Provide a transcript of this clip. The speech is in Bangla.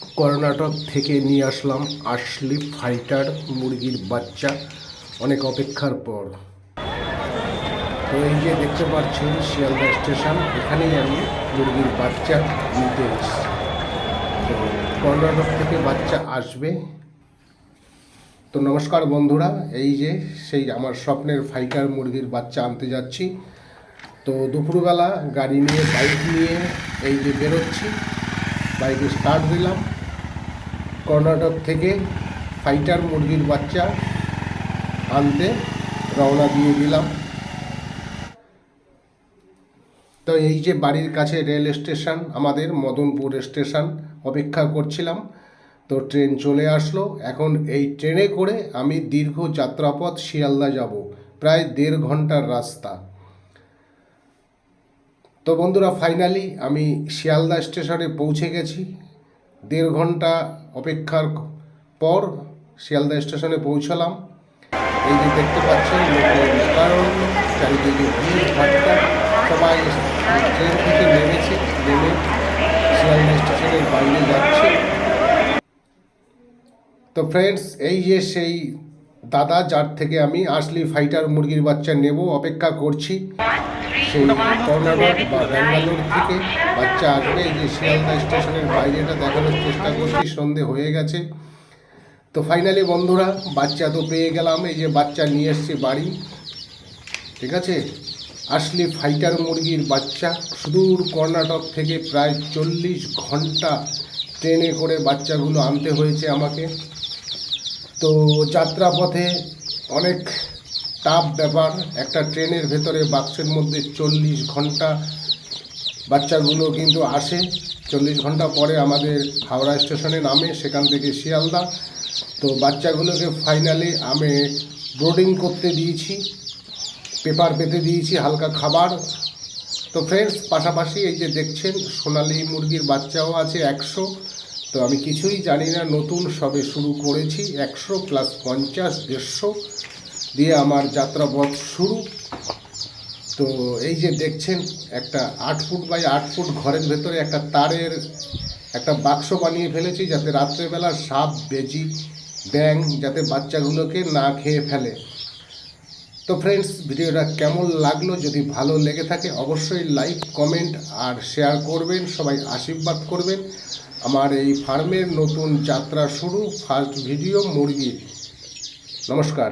কর্ণাটক থেকে নিয়ে আসলাম আশলি ফাইটার মুরগির বাচ্চা। অনেক অপেক্ষার পর। তো এই যে দেখতে পাচ্ছেন, শিয়ালদা স্টেশন, এখানেই আমি মুরগির বাচ্চা নিতে এসেছি। কর্ণাটক থেকে বাচ্চা আসবে। তো নমস্কার বন্ধুরা, এই যে সেই আমার স্বপ্নের ফাইটার মুরগির বাচ্চা আনতে যাচ্ছি। তো দুপুরবেলা গাড়ি নিয়ে, বাইক নিয়ে এই যে বেরোচ্ছি। বাইকে স্টার্ট দিলাম। কর্ণাটক থেকে ফাইটার মুরগির বাচ্চা আনতে রওনা দিয়ে দিলাম। তো এই যে বাড়ির কাছে রেল স্টেশন আমাদের মদনপুর স্টেশন অপেক্ষা করছিলাম। তো ট্রেন চলে আসলো। এখন এই ট্রেনে করে আমি দীর্ঘ যাত্রাপথ শিয়ালদা যাব। প্রায় দেড় ঘণ্টার রাস্তা। তো বন্ধুরা ফাইনালি আমি শিয়ালদা স্টেশনে পৌঁছে গেছি। দেড় ঘণ্টা অপেক্ষার পর শিয়ালদা স্টেশনে পৌঁছালাম। এই যে দেখতে পাচ্ছেন লোকারণ্য চারিদিকে সবাই ট্রেন থেকে নেমেছে, নেমে শিয়ালদা স্টেশনের বাইরে যাচ্ছে। তো ফ্রেন্ডস এই যে সেই দাদা, যার থেকে আমি আসলি ফাইটার মুরগির বাচ্চা নেব, অপেক্ষা করছি। সেই কর্ণাটক বা ব্যাঙ্গালোর থেকে বাচ্চা আসবে, এই যে শিয়ালদা স্টেশনের বাইরেটা দেখানোর চেষ্টা করছি সন্ধে হয়ে গেছে। তো ফাইনালি বন্ধুরা, বাচ্চা তো পেয়ে গেলাম, এই যে বাচ্চা নিয়ে এসছি বাড়ি। ঠিক আছে? আসলে ফাইটার মুরগির বাচ্চা, সুদূর কর্ণাটক থেকে প্রায় চল্লিশ ঘণ্টা ট্রেনে করে বাচ্চাগুলো আনতে হয়েছে আমাকে। তো যাত্রাপথে অনেক টাফ ব্যাপার একটা ট্রেনের ভেতরে বাক্সের মধ্যে চল্লিশ ঘণ্টা বাচ্চাগুলো কিন্তু আসে। চল্লিশ ঘণ্টা পরে আমাদের হাওড়া স্টেশনে নামে, সেখান থেকে শিয়ালদা। তো বাচ্চাগুলোকে ফাইনালি আমি ব্রোডিং করতে দিয়েছি পেপার পেতে দিয়েছি, হালকা খাবার। তো ফ্রেন্ডস পাশাপাশি এই যে দেখছেন, সোনালি মুরগির বাচ্চাও আছে একশো। তো আমি কিছুই জানি না, নতুন সবে শুরু করেছি একশো প্লাস পঞ্চাশ, দেড়শো। দিয়ে আমার যাত্রাপথ শুরু। তো এই যে দেখছেন, একটা আট ফুট বাই আট ফুট ঘরের ভেতরে একটা তারের একটা বাক্স বানিয়ে ফেলেছি যাতে রাত্রেবেলা সাপ, বেজি ব্যাং যাতে বাচ্চাগুলোকে না খেয়ে ফেলে। তো ফ্রেন্ডস ভিডিওটা কেমন লাগল? যদি ভালো লেগে থাকে, অবশ্যই লাইক কমেন্ট আর শেয়ার করবেন। সবাই আশীর্বাদ করবেন। আমার এই ফার্মের নতুন যাত্রা শুরু। ফার্স্ট ভিডিও মুরগি। নমস্কার।